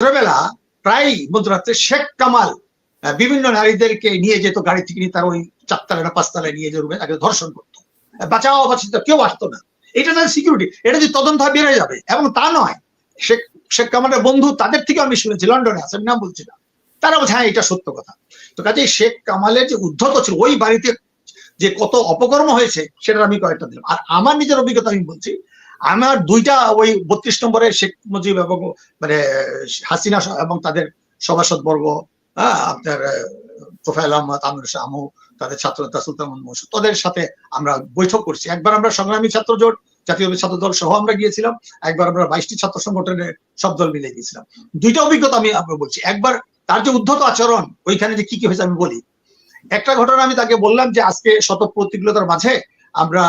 ছোটবেলা প্রায় মধ্যরাত্রে শেখ কামাল বিভিন্ন নারীদেরকে নিয়ে যেত, গাড়ি থেকে নিয়ে তার ওই চারতলা না, পাঁচতলায় নিয়ে যে রুমে তাকে ধর্ষণ করতো। বাঁচাও বাঁচিত কেউ আসতো না। এটা তাদের সিকিউরিটি এটা যদি তদন্ত হয়, বেড়ে যাবে। এবং তা নয়, শেখ শেখ কামালের বন্ধু তাদের থেকে আমি শুনেছি, লন্ডনে আছে নাম বলছি না তারা বলছে হ্যাঁ এটা সত্য কথা। তো কাজে শেখ কামালের যে উদ্ধত ছিল, ওই বাড়িতে যে কত অপকর্ম হয়েছে সেটা আমি কয়েকটা দিলাম। আর আমার নিজের অভিজ্ঞতা আমি বলছি আমার দুইটা ওই বত্রিশ নম্বরে শেখ মুজিব এবং মানে হাসিনা এবং তাদের সভাসদ বর্গ হ্যাঁ আপনার তোফায়েল আহমদ, আমির আমু তাদের ছাত্র নেতা সুলতান তাদের সাথে আমরা বৈঠক করছি। একবার আমরা সংগ্রামী ছাত্র জোট, জাতীয় ছাত্র দল সহ আমরা গিয়েছিলাম, একবার আমরা বাইশটি ছাত্র সংগঠনের সব দল মিলে গিয়েছিলাম। দুইটা অভিজ্ঞতা আমি আপনাকে বলছি। একবার তার যে উদ্ধত আচরণ, ওইখানে যে কি কি হয়েছে আমি বলি। একটা ঘটনা আমি তাকে বললাম যে আজকে শত প্রতিকূলতার মাঝে আমরা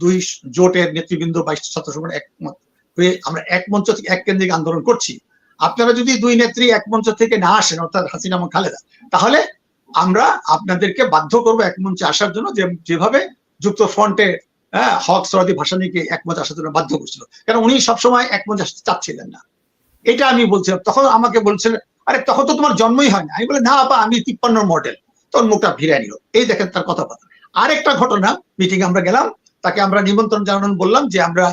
দুই জোটের নেতৃবৃন্দ বাইশটি ছাত্র সংগঠন একমত হয়ে আমরা এক মঞ্চ থেকে এক কেন্দ্রিক আন্দোলন করছি। আপনারা যদি দুই নেত্রী এক মঞ্চ থেকে না আসেন, অর্থাৎ হাসিনা এবং খালেদা, তাহলে আমরা আপনাদেরকে বাধ্য করব এক মঞ্চে আসার জন্য যেভাবে যুক্ত ফ্রন্টে হ্যাঁ হক সরাদি ভাসানিকে এক মঞ্চে আসার জন্য বাধ্য করছিল। কারণ উনি সবসময় এক মঞ্চে আসতে চাচ্ছিলেন না। এটা আমি বলছিলাম। তখন আমাকে বলছিলেন আরে, তখন তো তোমার জন্মই হয় না। আমি বলে না আপা, আমি তিপ্পান্ন মডেল তখন মুখটা ভিড়ে নিল। এই দেখেন তার কথাবার্তা। আরেকটা ঘটনা মিটিং আমরা গেলাম। তাকে আমরা নিমন্ত্রণ জানানো বললাম যে আমরা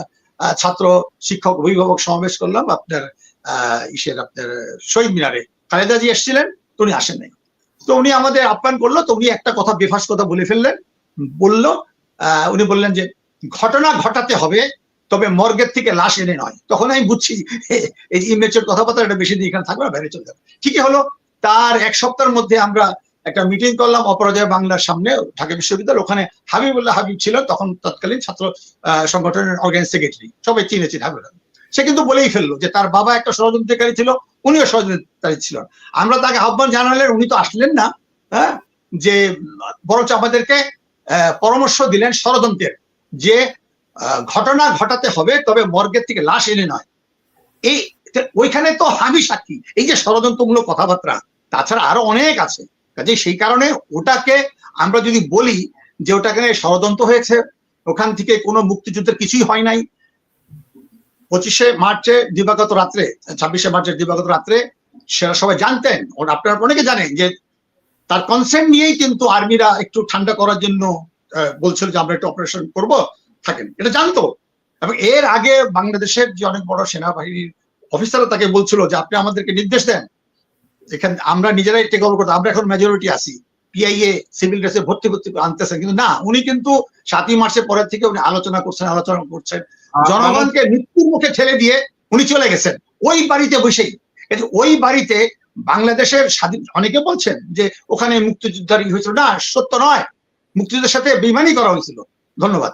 ছাত্র শিক্ষক অভিভাবক সমাবেশ করলাম আপনার ইসের আপনার শহীদ মিনারে। খালেদা জি এসেছিলেন তো উনি আসেন নাই। তো উনি আমাদের আপ্যায়ন করল তো উনি একটা কথা বেফাস কথা বলে ফেললেন। বলল আহ, উনি বললেন যে ঘটনা ঘটাতে হবে তবে মর্গের থেকে লাশ এনে নয়। তখন আমি বুঝছি এই ইমেজের কথাবার্তা এটা বেশি দিন এখানে থাকবে না বাইরে চলে যাবে। ঠিকই হলো তার এক সপ্তাহের মধ্যে আমরা একটা মিটিং করলাম, অপরাজয় বাংলার সামনে, ঢাকা বিশ্ববিদ্যালয় ওখানে হাবিবুল্লাহ হাবিব ছিল, তখন তৎকালীন ছাত্র সংগঠনের অর্গানাইজ সেক্রেটারি সবাই চিনেছেন হাবিবুল্লাহ সে কিন্তু বলেই ফেলল যে তার বাবা একটা ষড়যন্ত্রকারী ছিল, উনিও ষড়যন্ত্রকারী ছিলেন আমরা তাকে আহ্বান জানালেন, উনি তো আসলেন না হ্যাঁ? যে, বরঞ্চ আমাদেরকে পরামর্শ দিলেন ষড়যন্ত্রের যে ঘটনা ঘটাতে হবে, তবে মর্গের থেকে লাশ এনে নয়। এই, ওইখানে তো আমি সাক্ষী। এই যে ষড়যন্ত্রমূলক কথাবার্তা, তাছাড়া আরও অনেক আছে। কাজে সেই কারণে ওটাকে আমরা যদি বলি যে ওটাকে ষড়যন্ত্র হয়েছে, ওখান থেকে কোনো মুক্তিযুদ্ধের কিছুই হয় নাই। পঁচিশে মার্চে দিবাগত রাত্রে, ছাব্বিশে মার্চের দিবাগত রাত্রে সেরা সবাই জানতেন আপনারা অনেকে জানেন যে তার কনসেন্ট নিয়েই কিন্তু আর্মিরা একটু ঠান্ডা করার জন্য বলছিল যে আমরা একটু অপারেশন করব, থাকেন। এটা জানতো। এবং এর আগে বাংলাদেশের যে অনেক বড় সেনাবাহিনীর অফিসাররা তাকে বলছিল যে আপনি আমাদেরকে নির্দেশ দেন। এখানে আমরা নিজেরাই টেক ওভার করতে আমরা এখন মেজরিটি আছি। পিআইএ সিভিল ড্রেসে ভর্তি ভর্তি আনতেছেন। কিন্তু না উনি কিন্তু সাতই মার্চের পরের থেকে উনি আলোচনা করছেন আলোচনা করছেন। জনগণকে মৃত্যুর মুখে ঠেলে দিয়ে উনি চলে গেছেন। ওই বাড়িতে বসেই। ওই বাড়িতে বাংলাদেশের স্বাধীন অনেকে বলছেন যে ওখানে মুক্তিযুদ্ধের ই হয়েছিল। না সত্য নয়। মুক্তিযুদ্ধের সাথে বেমানি করা হয়েছিল। ধন্যবাদ।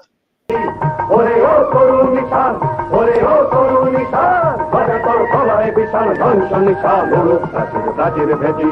বিশাল ধ্বংস নিশান প্রাচীর প্রাচীর ভেজি